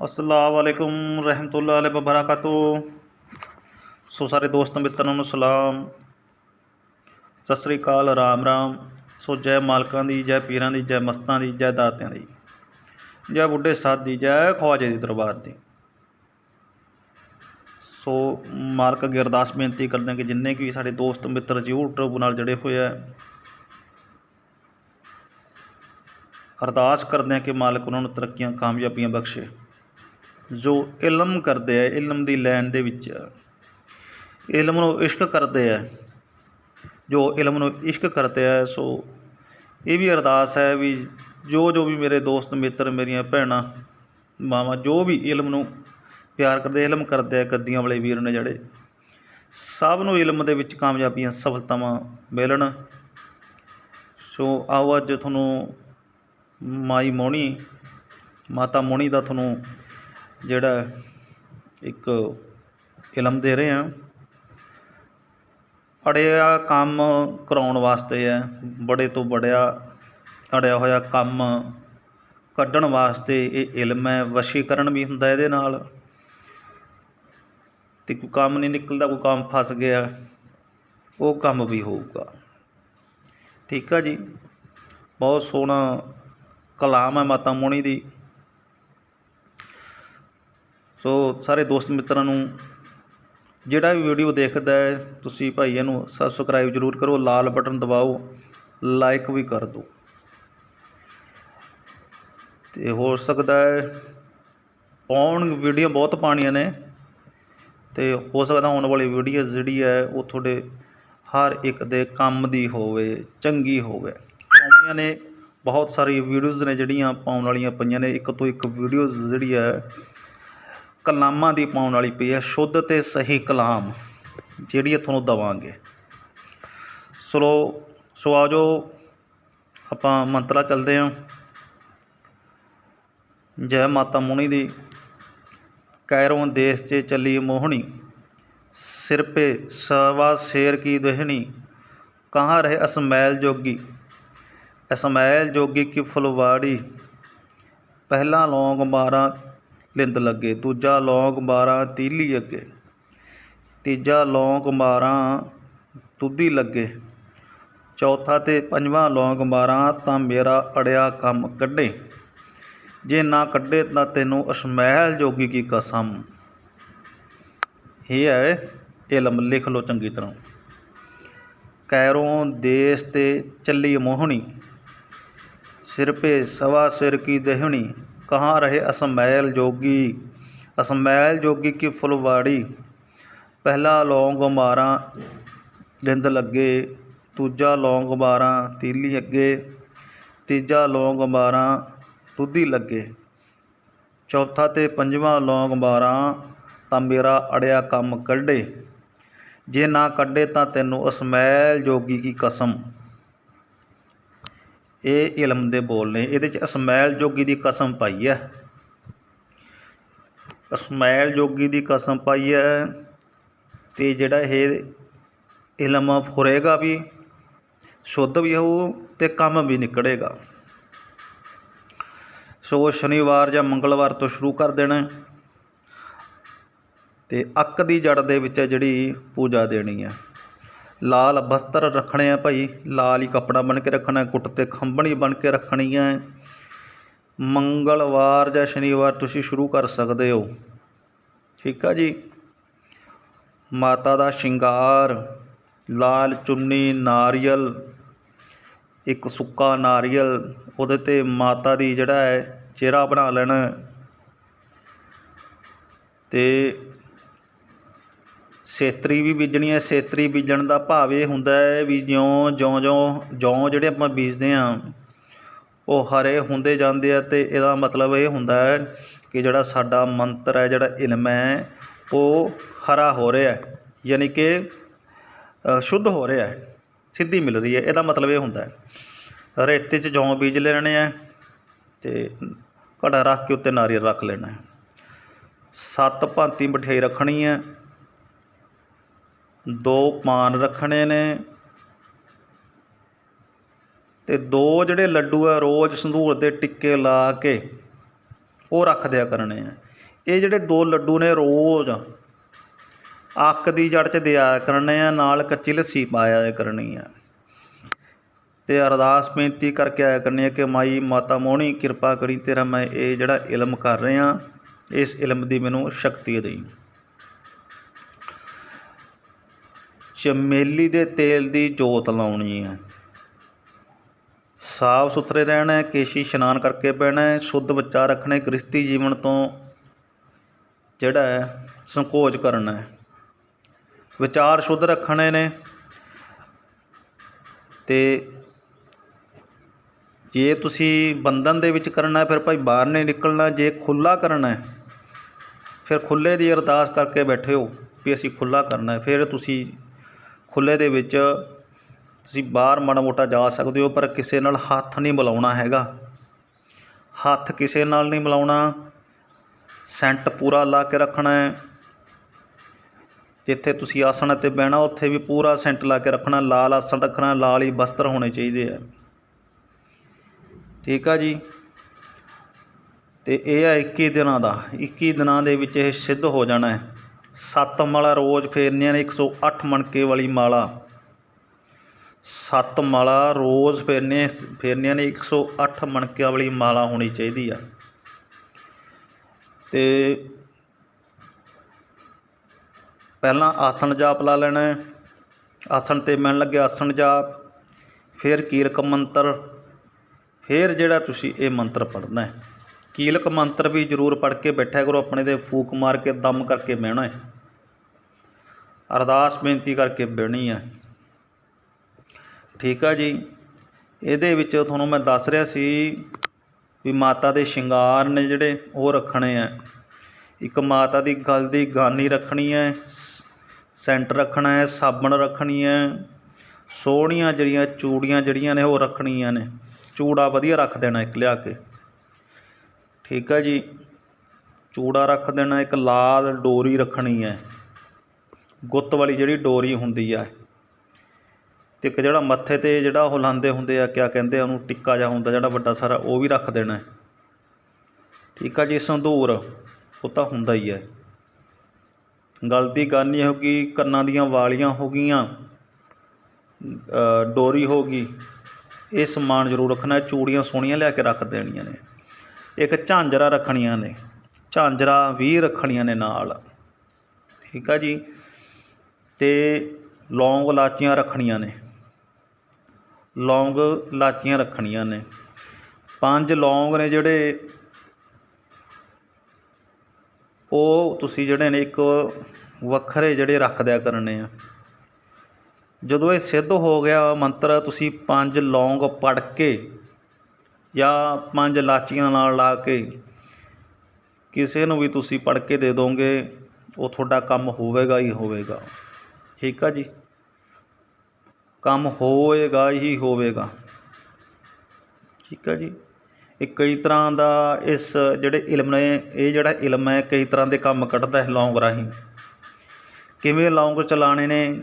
ਅਸਲਾਮ ਵਾਲੇਕੁਮ ਰਹਿਮਤੁল্ਲਾਹ ਸੋ ਸਾਰੇ ਦੋਸਤ ਮਿੱਤਰਾਂ ਨੂੰ ਸਲਾਮ। ਸਤਿ ਸ੍ਰੀ ਅਕਾਲ, ਰਾਮ ਰਾਮ। ਸੋ ਜੈ ਮਾਲਕਾਂ ਦੀ, ਜੈ ਪੀਰਾਂ ਦੀ, ਜੈ ਮਸਤਾਂ ਦੀ, ਜੈ ਦਾਤਿਆਂ ਦੀ, ਜੈ ਬੁੱਢੇ ਸਾਧ ਦੀ, ਜੈ ਖਵਾਜੇ ਦੀ ਦਰਬਾਰ ਦੀ। ਸੋ ਮਾਲਕ ਅੱਗੇ ਅਰਦਾਸ ਬੇਨਤੀ ਕਰਦੇ ਹਾਂ ਕਿ ਜਿੰਨੇ ਵੀ ਸਾਡੇ ਦੋਸਤ ਮਿੱਤਰ YouTube ਨਾਲ ਜੁੜੇ ਹੋਏ ਆ, ਅਰਦਾਸ ਕਰਦੇ ਹਾਂ ਕਿ ਮਾਲਕ ਉਹਨਾਂ ਨੂੰ ਤਰੱਕੀਆਂ ਕਾਮਯਾਬੀਆਂ ਬਖਸ਼ੇ। ਜੋ ਇਲਮ ਕਰਦੇ ਆ, ਇਲਮ ਦੀ ਲੈਣ ਦੇ ਵਿੱਚ ਇਲਮ ਨੂੰ ਇਸ਼ਕ ਕਰਦੇ ਆ। ਜੋ ਇਲਮ ਨੂੰ ਇਸ਼ਕ ਕਰਦੇ ਆ, ਸੋ ਇਹ ਵੀ ਅਰਦਾਸ ਹੈ ਵੀ ਜੋ ਜੋ ਵੀ ਮੇਰੇ ਦੋਸਤ, ਮਿੱਤਰ, ਮੇਰੀਆਂ ਭੈਣਾਂ, ਮਾਵਾਂ, ਜੋ ਵੀ ਇਲਮ ਨੂੰ ਪਿਆਰ ਕਰਦੇ, ਇਲਮ ਕਰਦੇ ਆ, ਗੱਦੀਆਂ ਵਾਲੇ ਵੀਰ ਨੇ ਜਿਹੜੇ, ਸਭ ਨੂੰ ਇਲਮ ਦੇ ਵਿੱਚ ਕਾਮਯਾਬੀਆਂ, ਸਫਲਤਾਵਾਂ ਮਿਲਣ। ਸੋ ਆਓ ਅੱਜ ਤੁਹਾਨੂੰ ਮਾਈ ਮੋਣੀ, ਮਾਤਾ ਮੋਣੀ ਦਾ ਤੁਹਾਨੂੰ ਜਿਹੜਾ ਇੱਕ ਇਲਮ ਦੇ ਰਹੇ ਹਾਂ। ਅੜਿਆ ਕੰਮ ਕਰਾਉਣ ਵਾਸਤੇ ਹੈ। ਬੜੇ ਤੋਂ ਬੜਿਆ ਅੜਿਆ ਹੋਇਆ ਕੰਮ ਕੱਢਣ ਵਾਸਤੇ ਇਹ ਇਲਮ ਹੈ। ਵਸ਼ੀਕਰਨ ਵੀ ਹੁੰਦਾ ਇਹਦੇ ਨਾਲ। ਤੇ ਕੋਈ ਕੰਮ ਨਹੀਂ ਨਿਕਲਦਾ, ਕੋਈ ਕੰਮ ਫਸ ਗਿਆ, ਉਹ ਕੰਮ ਵੀ ਹੋਊਗਾ। ਠੀਕ ਆ ਜੀ। ਬਹੁਤ ਸੋਹਣਾ ਕਲਾਮ ਹੈ ਮਾਤਾ ਮੋਣੀ ਦੀ। ਸੋ ਸਾਰੇ ਦੋਸਤ ਮਿੱਤਰਾਂ ਨੂੰ ਜਿਹੜਾ ਵੀ ਵੀਡੀਓ ਦੇਖਦਾ ਹੈ, ਤੁਸੀਂ ਭਾਈ ਇਹਨੂੰ ਸਬਸਕ੍ਰਾਈਬ ਜ਼ਰੂਰ ਕਰੋ, ਲਾਲ ਬਟਨ ਦਬਾਓ ਲਾਈਕ ਵੀ ਕਰ ਦਿਓ। ਤੇ ਹੋ ਸਕਦਾ ਹੈ ਪਾਉਣ ਵੀਡੀਓ ਬਹੁਤ ਪਾਣੀਆਂ ਨੇ ਤੇ ਹੋ ਸਕਦਾ ਆਉਣ ਵਾਲੀ ਵੀਡੀਓ ਜਿਹੜੀ ਹੈ, ਉਹ ਤੁਹਾਡੇ ਹਰ ਇੱਕ ਦੇ ਕੰਮ ਦੀ ਹੋਵੇ, ਚੰਗੀ ਹੋਵੇ। ਪਾਉਣੀਆਂ ਨੇ, ਬਹੁਤ ਸਾਰੀ ਵੀਡੀਓਜ਼ ਨੇ ਜਿਹੜੀਆਂ ਪਾਉਣ ਵਾਲੀਆਂ ਪਈਆਂ ਨੇ। ਇੱਕ ਤੋਂ ਇੱਕ ਵੀਡੀਓਜ਼ ਜਿਹੜੀ ਹੈ ਕਲਾਮਾਂ ਦੀ ਪਾਉਣ ਵਾਲੀ ਪਈ ਹੈ, ਸ਼ੁੱਧ ਤੇ ਸਹੀ ਕਲਾਮ, ਜਿਹੜੀ ਤੁਹਾਨੂੰ ਦਵਾਂਗੇ। ਸਲੋ ਸੋ ਆਜੋ ਆਪਾਂ ਮੰਤਰਾ ਚੱਲਦੇ ਹਾਂ। ਜੈ ਮਾਤਾ ਮੁਨੀ ਦੀ, ਕੈਰੋਂ ਦੇਸ਼ 'ਚ ਚੱਲੀ ਮੋਹਣੀ, ਸਿਰ ਪੇ ਸਵਾ ਸ਼ੇਰ ਕੀ ਦਹਿਣੀ, ਕਹਾਂ ਰਹੇ ਅਸਮੈਲ ਜੋਗੀ ਅਸਮੈਲ ਜੋਗੀ ਕੀ ਫੁਲਵਾੜੀ, ਪਹਿਲਾ ਲੌਂਗ ਮਾਰਾਂ ਲਿੰਦ ਲੱਗੇ ਦੂਜਾ ਲੌਂਗ ਮਾਰਾਂ ਤੀਲੀ ਅੱਗੇ, ਤੀਜਾ ਲੌਂਗ ਮਾਰਾਂ ਤੁੱਦੀ ਲੱਗੇ। ਚੌਥਾ ਤੇ ਪੰਜਵਾਂ ਲੌਂਗ ਮਾਰਾਂ ਤਾਂ ਮੇਰਾ ਅੜਿਆ ਕੰਮ ਕੱਢੇ। ਜੇ ਨਾ ਕੱਢੇ ਤਾਂ ਤੈਨੂੰ ਅਸਮੈਲ ਜੋਗੀ ਕੀ ਕਸਮ। ਇਹ ਹੈ ਇਲਮ, ਲਿਖ ਲਓ ਚੰਗੀ ਤਰ੍ਹਾਂ। ਕੈਰੋਂ ਦੇਸ਼ ਤੇ ਚੱਲੀ ਮੋਹਣੀ, ਸਿਰ ਪੇ ਸਵਾ ਸਿਰ ਕੀ ਦਹਿਣੀ। ਕਹਾਂ ਰਹੇ ਅਸਮੈਲ ਜੋਗੀ? ਅਸਮੈਲ ਜੋਗੀ ਕੀ ਫੁਲਵਾੜੀ ਪਹਿਲਾ ਲੌਂਗ ਮਾਰਾਂ ਲਿੰਦ ਲੱਗੇ, ਦੂਜਾ ਲੌਂਗ ਮਾਰਾਂ ਤੀਲੀ ਅੱਗੇ, ਤੀਜਾ ਲੌਂਗ ਮਾਰਾਂ ਤੁੱਦੀ ਲੱਗੇ। ਚੌਥਾ ਤੇ ਪੰਜਵਾਂ ਲੌਂਗ ਮਾਰਾਂ ਤਾਂ ਮੇਰਾ ਅੜਿਆ ਕੰਮ ਕੱਢੇ। ਜੇ ਨਾ ਕੱਢੇ ਤਾਂ ਤੈਨੂੰ ਅਸਮੈਲ ਜੋਗੀ ਕੀ ਕਸਮ? ਇਹ ਇਲਮ ਦੇ ਬੋਲ ਨੇ, ਇਹਦੇ ਚ ਅਸਮੈਲ ਜੋਗੀ ਦੀ ਕਸਮ ਪਾਈ ਹੈ ਅਸਮੈਲ ਜੋਗੀ ਦੀ ਕਸਮ ਪਾਈ ਹੈ ਤੇ ਜਿਹੜਾ ਇਹ ਇਲਮ ਫੁਰੇਗਾ ਵੀ, ਸ਼ੁੱਧ ਵੀ ਹੋਊ ਤੇ ਕੰਮ ਵੀ ਨਿਕਲੇਗਾ। ਸੋ ਸ਼ਨੀਵਾਰ ਜਾਂ ਮੰਗਲਵਾਰ ਤੋਂ ਸ਼ੁਰੂ ਕਰ ਦੇਣਾ ਤੇ ਅੱਕ ਦੀ ਜੜ ਦੇ ਵਿੱਚ ਜਿਹੜੀ ਪੂਜਾ ਦੇਣੀ ਹੈ ਲਾਲ ਬਸਤਰ ਰੱਖਣੇ ਆ ਭਾਈ। ਲਾਲ ਹੀ ਕੱਪੜਾ ਬਣ ਕੇ ਰੱਖਣਾ ਗੁੱਟ ਤੇ ਖੰਭਣੀ ਬਣ ਕੇ ਰੱਖਣੀ ਹੈ ਮੰਗਲਵਾਰ ਜਾਂ ਸ਼ਨੀਵਾਰ ਤੁਸੀਂ ਸ਼ੁਰੂ ਕਰ ਸਕਦੇ ਹੋ। ਠੀਕ ਆ ਜੀ? ਮਾਤਾ ਦਾ ਸ਼ਿੰਗਾਰ, ਲਾਲ ਚੁੰਨੀ, ਨਾਰੀਅਲ, ਇੱਕ ਸੁੱਕਾ ਨਾਰੀਅਲ, ਉਹਦੇ ਤੇ ਮਾਤਾ ਦੀ ਜਿਹੜਾ ਹੈ ਚਿਹਰਾ ਬਣਾ ਲੈਣਾ। ਤੇ ਸੇਤਰੀ ਵੀ ਬੀਜਣੀ ਹੈ ਸੇਤਰੀ ਬੀਜਣ ਦਾ ਭਾਵ ਇਹ ਹੁੰਦਾ ਹੈ ਵੀ ਜਿਉਂ ਜਿਉਂ ਜਿਉਂ ਜੌਂ ਜਿਹੜੇ ਆਪਾਂ ਬੀਜਦੇ ਹਾਂ, ਉਹ ਹਰੇ ਹੁੰਦੇ ਜਾਂਦੇ ਆ ਅਤੇ ਇਹਦਾ ਮਤਲਬ ਇਹ ਹੁੰਦਾ ਹੈ ਕਿ ਜਿਹੜਾ ਸਾਡਾ ਮੰਤਰ ਹੈ, ਜਿਹੜਾ ਇਲਮ ਹੈ, ਉਹ ਹਰਾ ਹੋ ਰਿਹਾ ਯਾਨੀ ਕਿ ਸ਼ੁੱਧ ਹੋ ਰਿਹਾ ਸਿੱਧੀ ਮਿਲ ਰਹੀ ਹੈ, ਇਹਦਾ ਮਤਲਬ ਇਹ ਹੁੰਦਾ ਹੈ। ਰੇਤੇ 'ਚ ਜੌਂ ਬੀਜ ਲੈਣੇ ਆ ਅਤੇ ਘੜਾ ਰੱਖ ਕੇ ਉੱਤੇ ਨਾਰੀਅਲ ਰੱਖ ਲੈਣਾ ਸੱਤ ਭਾਂਤੀ ਮਠਿਆਈ ਰੱਖਣੀ ਹੈ ਦੋ ਪਾਨ ਰੱਖਣੇ ਨੇ ਤੇ ਦੋ ਜਿਹੜੇ ਲੱਡੂ ਆ, ਰੋਜ਼ ਸੰਧੂਰ ਦੇ ਟਿੱਕੇ ਲਾ ਕੇ ਉਹ ਰੱਖ ਦਿਆ ਕਰਨੇ ਆ। ਇਹ ਜਿਹੜੇ ਦੋ ਲੱਡੂ ਨੇ ਰੋਜ਼ ਅੱਕ ਦੀ ਜੜ 'ਚ ਦਿਆ ਕਰਨੇ ਆ, ਨਾਲ ਕੱਚੀ ਲੱਸੀ ਪਾਇਆ ਕਰਨੀ ਆ। ਤੇ ਅਰਦਾਸ ਬੇਨਤੀ ਕਰਕੇ ਆਇਆ ਕਰਨੀ ਹੈ ਕਿ ਮਾਈ ਮਾਤਾ ਮੋਹਣੀ, ਕਿਰਪਾ ਕਰੀ ਤੇਰਾ ਮੈਂ ਇਹ ਜਿਹੜਾ ਇਲਮ ਕਰ ਰਿਹਾ, ਇਸ ਇਲਮ ਦੀ ਮੈਨੂੰ ਸ਼ਕਤੀ ਦੇਈ। ਚਮੇਲੀ ਦੇ ਤੇਲ ਦੀ ਜੋਤ ਲਾਉਣੀ ਹੈ। ਸਾਫ਼ ਸੁਥਰੇ ਰਹਿਣਾ ਹੈ, ਕੇਸ਼ੀ ਇਸ਼ਨਾਨ ਕਰਕੇ ਪੈਣਾ ਹੈ, ਸ਼ੁੱਧ ਵਿਚਾਰ ਰੱਖਣੇ ਗ੍ਰਸਤੀ ਜੀਵਨ ਤੋਂ ਜਿਹੜਾ ਹੈ, ਸੰਕੋਚ ਕਰਨਾ ਹੈ। ਵਿਚਾਰ ਸ਼ੁੱਧ ਰੱਖਣੇ ਨੇ ਤੇ ਜੇ ਤੁਸੀਂ ਬੰਧਨ ਦੇ ਵਿੱਚ ਕਰਨਾ ਫਿਰ ਭਾਈ ਬਾਹਰ ਨਹੀਂ ਨਿਕਲਣਾ, ਜੇ ਖੁੱਲਾ ਕਰਨਾ ਫਿਰ ਖੁੱਲੇ ਦੀ ਅਰਦਾਸ ਕਰਕੇ ਬੈਠੇ ਹੋ ਵੀ ਅਸੀਂ ਖੁੱਲਾ ਕਰਨਾ ਫਿਰ ਤੁਸੀਂ ਖੁੱਲੇ ਦੇ ਵਿੱਚ ਤੁਸੀਂ ਬਾਹਰ ਮਾੜਾ ਮੋਟਾ ਜਾ ਸਕਦੇ ਹੋ, ਪਰ ਕਿਸੇ ਨਾਲ ਹੱਥ ਨਹੀਂ ਮਿਲਾਉਣਾ ਹੈਗਾ। ਹੱਥ ਕਿਸੇ ਨਾਲ ਨਹੀਂ ਮਿਲਾਉਣਾ। ਸੈਂਟ ਪੂਰਾ ਲਾ ਕੇ ਰੱਖਣਾ ਹੈ। ਜਿੱਥੇ ਤੁਸੀਂ ਆਸਣ ਤੇ ਬਹਿਣਾ, ਉੱਥੇ ਵੀ ਪੂਰਾ ਸੈਂਟ ਲਾ ਕੇ ਰੱਖਣਾ। ਲਾਲ ਆਸਣ ਰੱਖਣਾ, ਲਾਲ ਹੀ ਵਸਤਰ ਹੋਣੇ ਚਾਹੀਦੇ ਆ। ਠੀਕ ਆ ਜੀ? ਤੇ ਇਹ ਆ 21 ਦਿਨਾਂ ਦਾ। 21 ਦਿਨਾਂ ਦੇ ਵਿੱਚ ਇਹ ਸਿੱਧ ਹੋ ਜਾਣਾ ਹੈ। ਸੱਤ ਮਾਲਾ ਰੋਜ਼ ਫੇਰਨੀਆਂ ਨੇ 108 ਮਣਕੇ ਵਾਲੀ ਮਾਲਾ। ਸੱਤ ਮਾਲਾ ਰੋਜ਼ ਫੇਰਨੇ ਫੇਰਨੀਆਂ ਨੇ 108 ਮਣਕਿਆਂ ਵਾਲੀ ਮਾਲਾ ਹੋਣੀ ਚਾਹੀਦੀ ਆ। ਤੇ ਪਹਿਲਾਂ ਆਸਣ ਜਾਪ ਲਾ ਲੈਣਾ ਹੈ। ਆਸਣ ਤੇ ਮਿਲਣ ਲੱਗੇ ਆਸਣ ਜਾਪ, ਫਿਰ ਕੀਲਕ ਮੰਤਰ, ਫਿਰ ਜਿਹੜਾ ਤੁਸੀਂ ਇਹ ਮੰਤਰ ਪੜ੍ਹਨਾ ਹੈ। ਕੀਲਕ ਮੰਤਰ ਵੀ ਜ਼ਰੂਰ ਪੜ੍ਹ ਕੇ ਬੈਠਿਆ ਕਰੋ, ਆਪਣੇ ਦੇ ਫੂਕ ਮਾਰ ਕੇ, ਦਮ ਕਰਕੇ ਬਹਿਣਾ ਹੈ। ਅਰਦਾਸ ਬੇਨਤੀ ਕਰਕੇ ਬਹਿਣੀ ਹੈ ਠੀਕ ਆ ਜੀ। ਇਹਦੇ ਵਿੱਚ ਤੁਹਾਨੂੰ ਮੈਂ ਦੱਸ ਰਿਹਾ ਸੀ ਵੀ ਮਾਤਾ ਦੇ ਸ਼ਿੰਗਾਰ ਨੇ ਜਿਹੜੇ ਉਹ ਰੱਖਣੇ ਆ। ਇੱਕ ਮਾਤਾ ਦੀ ਗਲ ਦੀ ਗਾਨੀ ਰੱਖਣੀ ਹੈ ਸੈਂਟ ਰੱਖਣਾ ਹੈ, ਸਾਬਣ ਰੱਖਣੀ ਹੈ ਸੋਹਣੀਆਂ ਜਿਹੜੀਆਂ ਚੂੜੀਆਂ ਜਿਹੜੀਆਂ ਨੇ ਉਹ ਰੱਖਣੀਆਂ ਨੇ। ਚੂੜਾ ਵਧੀਆ ਰੱਖ ਦੇਣਾ ਇੱਕ ਲਿਆ ਕੇ। ਠੀਕ ਹੈ ਜੀ। ਚੂੜਾ ਰੱਖ ਦੇਣਾ, ਇੱਕ ਲਾਲ ਡੋਰੀ ਰੱਖਣੀ ਹੈ। ਗੁੱਤ ਵਾਲੀ ਜਿਹੜੀ ਡੋਰੀ ਹੁੰਦੀ ਆ, ਤੇ ਇੱਕ ਜਿਹੜਾ ਮੱਥੇ ਤੇ ਜਿਹੜਾ ਉਹ ਲਾਉਂਦੇ ਹੁੰਦੇ ਆ, ਕਿਆ ਕਹਿੰਦੇ ਆ ਉਹਨੂੰ, ਟਿੱਕਾ ਜਿਹਾ ਹੁੰਦਾ ਜਿਹੜਾ ਵੱਡਾ ਸਾਰਾ, ਉਹ ਵੀ ਰੱਖ ਦੇਣਾ। ਠੀਕ ਆ ਜੀ, ਸੰਧੂਰ, ਉਹ ਤਾਂ ਹੁੰਦਾ ਹੀ ਹੈ ਗਲ ਦੀ ਗਾਨੀ ਹੋ ਗਈ, ਕੰਨਾਂ ਦੀਆਂ ਵਾਲੀਆਂ ਹੋ ਗਈਆਂ ਡੋਰੀ ਹੋ ਗਈ। ਇਹ ਸਮਾਨ ਜ਼ਰੂਰ ਰੱਖਣਾ ਚੂੜੀਆਂ ਸੋਹਣੀਆਂ ਲਿਆ ਕੇ ਰੱਖ ਦੇਣੀਆਂ ਨੇ। ਇੱਕ ਝਾਂਜਰਾ ਰੱਖਣੀਆਂ ਨੇ, ਝਾਂਜਰਾ ਵੀ ਰੱਖਣੀਆਂ ਨੇ ਨਾਲ। ਠੀਕ ਆ ਜੀ ਤੇ ਲੌਂਗ ਇਲਾਚੀਆਂ ਰੱਖਣੀਆਂ ਨੇ। ਲੌਂਗ ਇਲਾਚੀਆਂ ਰੱਖਣੀਆਂ ਨੇ। ਪੰਜ ਲੌਂਗ ਨੇ ਜਿਹੜੇ ਉਹ ਤੁਸੀਂ ਜਿਹੜੇ ਨੇ ਇੱਕ ਵੱਖਰੇ ਜਿਹੜੇ ਰੱਖ ਦਿਆ ਕਰਨੇ ਆ। ਜਦੋਂ ਇਹ ਸਿੱਧ ਹੋ ਗਿਆ ਮੰਤਰ, ਤੁਸੀਂ ਪੰਜ ਲੌਂਗ ਪੜ ਕੇ ਜਾਂ ਪੰਜ ਲਾਚੀਆਂ ਨਾਲ ਲਾ ਕੇ ਕਿਸੇ ਨੂੰ ਵੀ ਤੁਸੀਂ ਪੜ ਕੇ ਦੇ ਦੋਗੇ, ਉਹ ਤੁਹਾਡਾ ਕੰਮ ਹੋਵੇਗਾ ਹੀ ਹੋਵੇਗਾ। ਠੀਕ ਆ ਜੀ। ਕੰਮ ਹੋਏਗਾ ਹੀ ਹੋਵੇਗਾ। ਠੀਕ ਆ ਜੀ। ਇਹ ਕਈ ਤਰ੍ਹਾਂ ਦਾ ਇਸ ਜਿਹੜੇ ਇਲਮ ਨੇ, ਇਹ ਜਿਹੜਾ ਇਲਮ ਹੈ, ਕਈ ਤਰ੍ਹਾਂ ਦੇ ਕੰਮ ਕੱਢਦਾ ਹੈ ਲੌਂਗ ਰਾਹੀਂ। ਕਿਵੇਂ ਲੌਂਗ ਚਲਾਣੇ ਨੇ,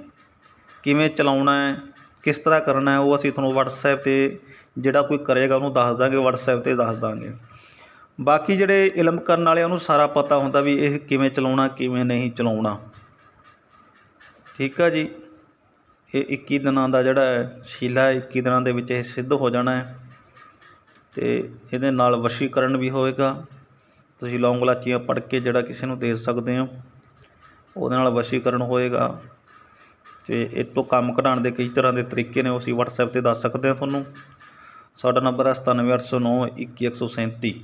ਕਿਵੇਂ ਚਲਾਉਣਾ ਹੈ, ਕਿਸ ਤਰ੍ਹਾਂ ਕਰਨਾ ਹੈ, ਉਹ ਅਸੀਂ ਤੁਹਾਨੂੰ WhatsApp ਤੇ ਜਿਹੜਾ ਕੋਈ ਕਰੇਗਾ, ਉਹਨੂੰ ਦੱਸ ਦਾਂਗੇ, WhatsApp ਤੇ ਦੱਸ ਦਾਂਗੇ। ਬਾਕੀ ਜਿਹੜੇ ਇਲਮ ਕਰਨ ਵਾਲਿਆਂ ਨੂੰ ਸਾਰਾ ਪਤਾ ਹੁੰਦਾ ਵੀ ਇਹ ਕਿਵੇਂ ਚਲਾਉਣਾ, ਕਿਵੇਂ ਨਹੀਂ ਚਲਾਉਣਾ। ਠੀਕ ਆ ਜੀ। ਇਹ 21 ਦਿਨਾਂ ਦਾ ਜਿਹੜਾ ਹੈ ਸ਼ੀਲਾ ਹੈ 21 ਦਿਨਾਂ ਦੇ ਵਿੱਚ ਇਹ ਸਿੱਧ ਹੋ ਜਾਣਾ ਹੈ। ਤੇ ਇਹਦੇ ਨਾਲ ਵਸ਼ੀਕਰਨ ਵੀ ਹੋਏਗਾ। ਤੁਸੀਂ ਲੌਂਗ ਲਾਚੀਆਂ ਪੜ੍ਹ ਕੇ ਜਿਹੜਾ ਕਿਸੇ ਨੂੰ ਦੇ ਸਕਦੇ ਹੋ, ਉਹਦੇ ਨਾਲ ਵਸ਼ੀਕਰਨ ਹੋਏਗਾ। ਤੇ ਇਹ ਤੋਂ ਕੰਮ ਕਢਾਉਣ ਦੇ ਕਈ ਤਰ੍ਹਾਂ ਦੇ ਤਰੀਕੇ ਨੇ, ਉਹ ਅਸੀਂ WhatsApp ਤੇ ਦੱਸ ਸਕਦੇ ਹਾਂ ਤੁਹਾਨੂੰ। ਸਾਡਾ ਨੰਬਰ ਹੈ 97809 21137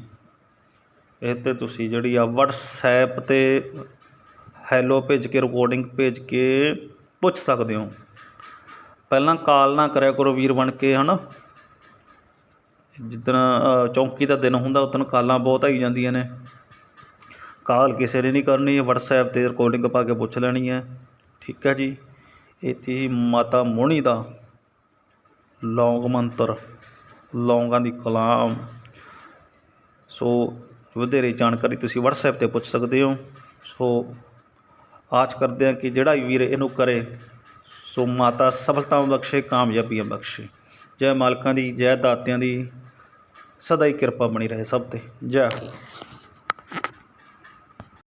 ਇਹ 'ਤੇ ਤੁਸੀਂ ਜਿਹੜੀ ਆ WhatsApp ਤੇ ਹੈਲੋ ਭੇਜ ਕੇ ਰਿਕਾਰਡਿੰਗ ਭੇਜ ਕੇ ਪੁੱਛ ਸਕਦੇ ਹੋ। ਪਹਿਲਾਂ ਕਾਲ ਨਾ ਕਰਿਆ ਕਰੋ ਵੀਰ ਬਣ ਕੇ, ਹਨਾ? ਜਿੱਦਣ ਚੌਂਕੀ ਦਾ ਦਿਨ ਹੁੰਦਾ, ਉਦੋਂ ਕਾਲਾਂ ਬਹੁਤ ਆਈ ਜਾਂਦੀਆਂ ਨੇ। ਕਾਲ ਕਿਸੇ ਨੇ ਨਹੀਂ ਕਰਨੀ, WhatsApp ਤੇ ਰਿਕਾਰਡਿੰਗ ਪਾ ਕੇ ਪੁੱਛ ਲੈਣੀ ਹੈ। ਠੀਕ ਹੈ ਜੀ। ਇੱਥੇ ਹੀ ਮਾਤਾ ਮੋਹਣੀ ਦਾ ਲੌਂਗ ਮੰਤਰ, ਲੌਂਗਾਂ ਦੀ ਕਲਾਮ। ਸੋ, ਵਧੇਰੇ ਜਾਣਕਾਰੀ ਤੁਸੀਂ WhatsApp ਤੇ ਪੁੱਛ ਸਕਦੇ ਹੋ। ਸੋ ਆਸ ਕਰਦੇ ਹਾਂ ਕਿ ਜਿਹੜਾ ਵੀ ਵੀਰ ਇਹਨੂੰ ਕਰੇ, ਸੋ ਮਾਤਾ ਸਫਲਤਾਵਾਂ ਬਖਸ਼ੇ ਕਾਮਯਾਬੀਆਂ ਬਖਸ਼ੇ। ਜੈ ਮਾਲਕਾਂ ਦੀ, ਜੈ ਦਾਤਿਆਂ ਦੀ, ਸਦਾ ਹੀ ਕਿਰਪਾ ਬਣੀ ਰਹੇ ਸਭ ਤੇ। ਜੈ ਹੋ